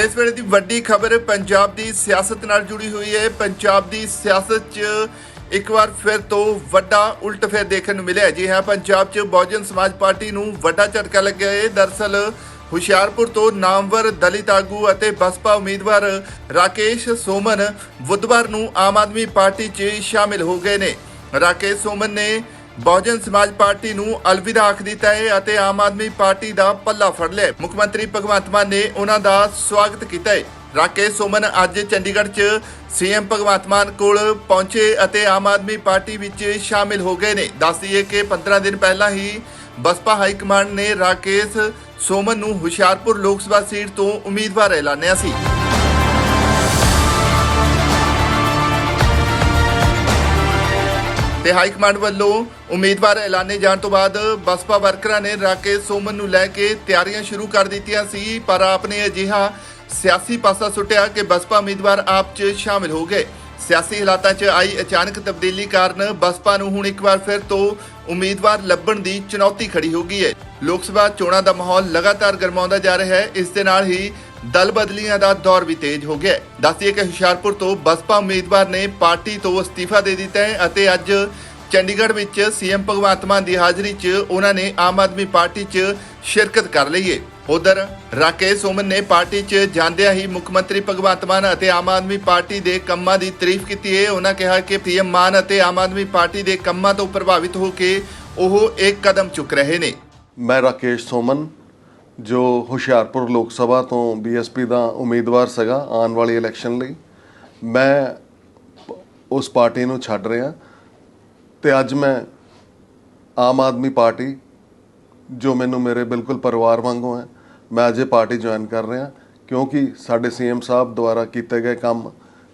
ਇਸ ਵੇਲੇ ਦੀ ਵੱਡੀ ਖਬਰ ਪੰਜਾਬ ਦੀ ਸਿਆਸਤ ਨਾਲ ਜੁੜੀ ਹੋਈ ਹੈ। ਪੰਜਾਬ ਦੀ ਸਿਆਸਤ 'ਚ ਇੱਕ ਵਾਰ ਫਿਰ ਤੋਂ ਵੱਡਾ ਉਲਟਫੇਰ ਦੇਖਣ ਨੂੰ ਮਿਲਿਆ ਜੀ ਹਾਂ, ਪੰਜਾਬ 'ਚ ਬਹੁਜਨ ਸਮਾਜ ਪਾਰਟੀ ਨੂੰ ਵੱਡਾ ਝਟਕਾ ਲੱਗਿਆ ਹੈ। ਦਰਸਲ ਹੁਸ਼ਿਆਰਪੁਰ ਤੋਂ ਨਾਮਵਰ ਦਲਿਤ ਆਗੂ ਅਤੇ ਬਸਪਾ ਉਮੀਦਵਾਰ ਰਾਕੇਸ਼ ਸੋਮਨ ਬੁੱਧਵਾਰ ਨੂੰ ਆਮ ਆਦਮੀ ਪਾਰਟੀ 'ਚ ਸ਼ਾਮਿਲ ਹੋ ਗਏ ਨੇ। ਰਾਕੇਸ਼ ਸੋਮਨ ਨੇ ਬਹੁਜਨ ਸਮਾਜ ਪਾਰਟੀ ਨੂੰ ਅਲਵਿਦਾ ਆਖ ਦਿੱਤਾ ਹੈ ਅਤੇ ਆਮ ਆਦਮੀ ਪਾਰਟੀ ਦਾ ਪੱਲਾ ਫੜ ਲਿਆ ਮੁੱਖ ਮੰਤਰੀ ਭਗਵੰਤ ਮਾਨ ਨੇ ਉਹਨਾਂ ਦਾ ਸਵਾਗਤ ਕੀਤਾ ਹੈ। ਰਾਕੇਸ਼ ਸੋਮਨ ਅੱਜ ਚੰਡੀਗੜ੍ਹ 'ਚ ਸੀਐਮ ਭਗਵੰਤ ਮਾਨ ਕੋਲ ਪਹੁੰਚੇ ਅਤੇ ਆਮ ਆਦਮੀ ਪਾਰਟੀ ਵਿੱਚ ਸ਼ਾਮਿਲ ਹੋ ਗਏ ਨੇ। ਦੱਸ ਦਈਏ ਕਿ 15 ਦਿਨ ਪਹਿਲਾਂ ਹੀ ਬਸਪਾ ਹਾਈ ਕਮਾਂਡ ਨੇ ਰਾਕੇਸ਼ ਸੋਮਨ ਨੂੰ ਹੁਸ਼ਿਆਰਪੁਰ ਲੋਕ ਸਭਾ ਸੀਟ ਤੋਂ ਉਮੀਦਵਾਰ ਐਲਾਨਿਆ ਸੀ। ਤੇ ਹਾਈ ਕਮਾਂਡ ਵੱਲੋਂ ਉਮੀਦਵਾਰ ਐਲਾਨੇ ਜਾਣ ਤੋਂ ਬਾਅਦ ਬਸਪਾ ਵਰਕਰਾਂ ਨੇ ਰਾਕੇਸ਼ ਸੋਮਨ ਨੂੰ ਲੈ ਕੇ ਤਿਆਰੀਆਂ ਸ਼ੁਰੂ ਕਰ ਦਿੱਤੀਆਂ ਸੀ, ਪਰ ਆਪ ਨੇ ਅਜਿਹਾ ਸਿਆਸੀ ਪਾਸਾ ਸੁੱਟਿਆ ਕਿ ਬਸਪਾ ਉਮੀਦਵਾਰ ਆਪ 'ਚ ਸ਼ਾਮਿਲ ਹੋ ਗਏ। ਸਿਆਸੀ ਹਾਲਾਤਾਂ 'ਚ ਆਈ ਅਚਾਨਕ ਤਬਦੀਲੀ ਕਾਰਨ ਬਸਪਾ ਨੂੰ ਹੁਣ ਇੱਕ ਵਾਰ ਫਿਰ ਤੋਂ ਉਮੀਦਵਾਰ ਲੱਭਣ ਦੀ ਚੁਣੌਤੀ ਖੜੀ ਹੋ ਗਈ ਹੈ। ਲੋਕ ਸਭਾ ਚੋਣਾਂ ਦਾ ਮਾਹੌਲ ਲਗਾਤਾਰ ਗਰਮਾਉਂਦਾ ਜਾ ਰਿਹਾ ਹੈ। ਇਸ ਦੇ ਨਾਲ ਹੀ ਦਲ ਬਦਲੀਆਂ ਦਾ ਦੌਰ ਵੀ ਤੇਜ਼ ਹੋ ਗਿਆ ਦੱਸਦੀਏ ਕਿ ਹੁਸ਼ਿਆਰਪੁਰ ਤੋਂ ਬਸਪਾ ਉਮੀਦਵਾਰ ਨੇ ਪਾਰਟੀ ਤੋਂ ਅਸਤੀਫਾ ਦੇ ਦਿੱਤਾ ਹੈ ਅਤੇ ਅੱਜ ਚੰਡੀਗੜ੍ਹ ਵਿੱਚ ਸੀਐਮ ਭਗਵੰਤ ਮਾਨ ਦੀ ਹਾਜ਼ਰੀ 'ਚ ਉਹਨਾਂ ਨੇ ਆਮ ਆਦਮੀ ਪਾਰਟੀ 'ਚ ਸ਼ਿਰਕਤ ਕਰ ਲਈ ਹੈ। ਉਧਰ ਰਾਕੇਸ਼ ਸੋਮਨ ਨੇ ਪਾਰਟੀ 'ਚ ਜਾਂਦਿਆਂ ਹੀ ਮੁੱਖ ਮੰਤਰੀ ਭਗਵੰਤ ਮਾਨ ਅਤੇ ਆਮ ਆਦਮੀ ਪਾਰਟੀ ਦੇ ਕੰਮਾਂ ਦੀ ਤਾਰੀਫ ਕੀਤੀ ਹੈ। ਉਹਨਾਂ ਕਿਹਾ ਕਿ ਪੀਐਮ ਮਾਨ ਅਤੇ ਆਮ ਆਦਮੀ ਪਾਰਟੀ ਦੇ ਕੰਮਾਂ ਤੋਂ ਪ੍ਰਭਾਵਿਤ ਹੋ ਕੇ ਉਹ ਇੱਕ ਕਦਮ ਚੁੱਕ ਰਹੇ ਨੇ। ਮੈਂ ਰਾਕੇਸ਼ ਸੋਮਨ ਜੋ ਹੁਸ਼ਿਆਰਪੁਰ ਲੋਕ ਸਭਾ ਤੋਂ ਬੀਐਸਪੀ ਦਾ ਉਮੀਦਵਾਰ ਸੀਗਾ ਆਉਣ ਵਾਲੀ ਇਲੈਕਸ਼ਨ ਲਈ, ਮੈਂ ਉਸ ਪਾਰਟੀ ਨੂੰ ਛੱਡ ਰਿਹਾ ਤੇ ਅੱਜ ਮੈਂ ਆਮ ਆਦਮੀ ਪਾਰਟੀ ਜੋ ਮੈਨੂੰ ਮੇਰੇ ਬਿਲਕੁਲ ਪਰਿਵਾਰ ਵਾਂਗੂ ਹੈ, ਮੈਂ ਅੱਜ ਇਹ ਪਾਰਟੀ ਜੁਆਇਨ ਕਰ ਰਿਹਾ ਕਿਉਂਕਿ ਸਾਡੇ ਸੀਐਮ ਸਾਹਿਬ ਦੁਆਰਾ ਕੀਤੇ ਗਏ ਕੰਮ,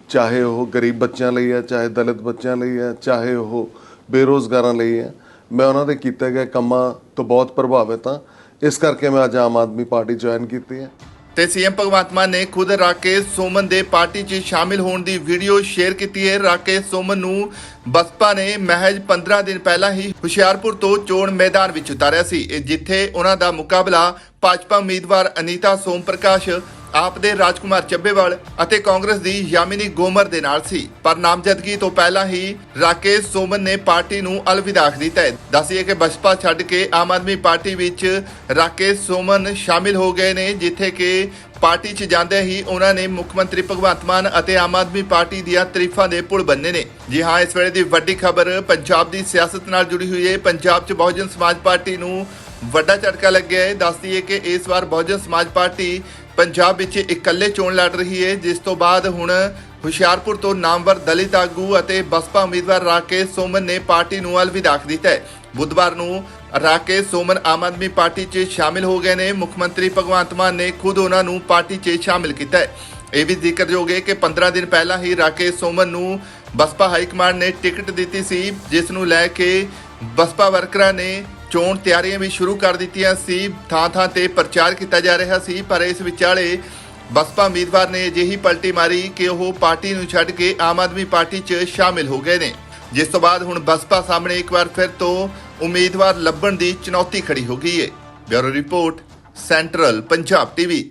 ਚਾਹੇ ਉਹ ਗਰੀਬ ਬੱਚਿਆਂ ਲਈ ਹੈ, ਚਾਹੇ ਦਲਿਤ ਬੱਚਿਆਂ ਲਈ ਹੈ, ਚਾਹੇ ਉਹ ਬੇਰੋਜ਼ਗਾਰਾਂ ਲਈ ਹੈ, ਮੈਂ ਉਹਨਾਂ ਦੇ ਕੀਤੇ ਗਏ ਕੰਮਾਂ ਤੋਂ ਬਹੁਤ ਪ੍ਰਭਾਵਿਤ ਹਾਂ ਇਸ ਕਰਕੇ ਮੈਂ ਅੱਜ ਆਮ ਆਦਮੀ ਪਾਰਟੀ ਜੁਆਇਨ ਕੀਤੀ ਹੈ। ਤੇ ਸੀਐਮ ਭਗਵੰਤ ਮਾਨ ਨੇ ਖੁਦ ਰਾਕੇਸ਼ ਸੋਮਨ ਦੇ ਪਾਰਟੀ 'ਚ ਸ਼ਾਮਿਲ ਹੋਣ ਦੀ ਵੀਡੀਓ ਸ਼ੇਅਰ ਕੀਤੀ ਹੈ। ਰਾਕੇਸ਼ ਸੋਮਨ ਨੂੰ ਬਸਪਾ ਨੇ ਮਹਿਜ 15 ਦਿਨ ਪਹਿਲਾਂ ਹੀ ਹੁਸ਼ਿਆਰਪੁਰ ਤੋਂ ਚੋਣ ਮੈਦਾਨ ਵਿੱਚ ਉਤਾਰਿਆ ਸੀ ਇਹ ਜਿੱਥੇ ਉਹਨਾਂ ਦਾ ਮੁਕਾਬਲਾ ਭਾਜਪਾ ਉਮੀਦਵਾਰ ਅਨੀਤਾ ਸੋਮ ਪ੍ਰਕਾਸ਼ ਆਪ ਦੇ ਰਾਜਕੁਮਾਰ ਚੱਬੇਵਾਲ ਅਤੇ ਕਾਂਗਰਸ ਦੀ ਯਾਮਿਨੀ ਗੋਮਰ ਦੇ ਨਾਲ ਸੀ। ਪਰ ਨਾਮਜ਼ਦਗੀ ਤੋਂ ਪਹਿਲਾਂ ਹੀ ਰਾਕੇਸ਼ ਸੋਮਨ ਨੇ ਪਾਰਟੀ ਨੂੰ ਅਲਵਿਦਾ ਆਖ ਦਿੱਤਾ ਹੈ। ਦੱਸਿਏ ਕਿ ਬਸਪਾ ਛੱਡ ਕੇ ਆਮ ਆਦਮੀ ਪਾਰਟੀ ਵਿੱਚ ਰਾਕੇਸ਼ ਸੋਮਨ ਸ਼ਾਮਿਲ ਹੋ ਗਏ ਨੇ, ਜਿੱਥੇ ਕਿ ਪਾਰਟੀ 'ਚ ਜਾਂਦੇ ਹੀ ਉਹਨਾਂ ਨੇ ਮੁੱਖ ਮੰਤਰੀ ਭਗਵੰਤ ਮਾਨ ਅਤੇ ਆਮ ਆਦਮੀ ਪਾਰਟੀ ਦੀਆਂ ਤਾਰੀਫਾਂ ਦੇ ਪੁਲ ਬੰਨੇ ਨੇ। ਜੀ ਹਾਂ, ਇਸ ਵੇਲੇ ਦੀ ਵੱਡੀ ਖਬਰ, ਪੰਜਾਬ ਦੀ ਸਿਆਸਤ ਨਾਲ ਜੁੜੀ ਹੋਈ ਹੈ। ਪੰਜਾਬ 'ਚ ਬਹੁਜਨ ਸਮਾਜ ਪਾਰਟੀ ਨੂੰ ਵੱਡਾ ਝਟਕਾ ਲੱਗਿਆ ਹੈ। ਦੱਸਦੀ ਹੈ ਕਿ ਇਸ ਵਾਰ ਬਹੁਜਨ ਸਮਾਜ ਪਾਰਟੀ ਪੰਜਾਬ ਵਿੱਚ ਇਕੱਲੇ ਚੋਣ ਲੜ ਰਹੀ ਹੈ, ਜਿਸ ਤੋਂ ਬਾਅਦ ਹੁਣ ਹੁਸ਼ਿਆਰਪੁਰ ਤੋਂ ਨਾਮਵਰ ਦਲਿਤ ਆਗੂ ਅਤੇ ਬਸਪਾ ਉਮੀਦਵਾਰ ਰਾਕੇਸ਼ ਸੋਮਨ ਨੇ ਪਾਰਟੀ ਨੂੰ ਅਲਵਿਦਾ ਆਖ ਦਿੱਤਾ ਹੈ। ਬੁੱਧਵਾਰ ਨੂੰ ਰਾਕੇਸ਼ ਸੋਮਨ ਆਮ ਆਦਮੀ ਪਾਰਟੀ 'ਚ ਸ਼ਾਮਿਲ ਹੋ ਗਏ ਨੇ। ਮੁੱਖ ਮੰਤਰੀ ਭਗਵੰਤ ਮਾਨ ਨੇ ਖੁਦ ਉਹਨਾਂ ਨੂੰ ਪਾਰਟੀ 'ਚ ਸ਼ਾਮਿਲ ਕੀਤਾ ਹੈ। ਇਹ ਵੀ ਜ਼ਿਕਰਯੋਗ ਹੈ ਕਿ 15 ਦਿਨ ਪਹਿਲਾਂ ਹੀ ਰਾਕੇਸ਼ ਸੋਮਨ ਨੂੰ ਬਸਪਾ ਹਾਈ ਕਮਾਂਡ ਨੇ ਟਿਕਟ ਦਿੱਤੀ ਸੀ, ਜਿਸ ਨੂੰ ਲੈ ਕੇ ਬਸਪਾ ਵਰਕਰਾਂ ਨੇ ਚੋਣ ਤਿਆਰੀਆਂ ਵੀ ਸ਼ੁਰੂ ਕਰ ਦਿੱਤੀਆਂ ਸੀ ਥਾਂ ਥਾਂ ਤੇ ਪ੍ਰਚਾਰ ਕੀਤਾ ਜਾ ਰਿਹਾ ਸੀ, ਪਰ ਇਸ ਵਿਚਾਲੇ ਬਸਪਾ ਉਮੀਦਵਾਰ ਨੇ ਅਜਿਹੀ ਪਲਟੀ ਮਾਰੀ ਕਿ ਉਹ ਪਾਰਟੀ ਨੂੰ ਛੱਡ ਕੇ ਆਮ ਆਦਮੀ ਪਾਰਟੀ 'ਚ ਸ਼ਾਮਿਲ ਹੋ ਗਏ ਨੇ। ਜਿਸ ਤੋਂ ਬਾਅਦ ਹੁਣ ਬਸਪਾ ਸਾਹਮਣੇ ਇੱਕ ਵਾਰ ਫਿਰ ਤੋਂ ਉਮੀਦਵਾਰ ਲੱਭਣ ਦੀ ਚੁਣੌਤੀ ਖੜੀ ਹੋ ਗਈ ਹੈ bureau report, central Punjab TV.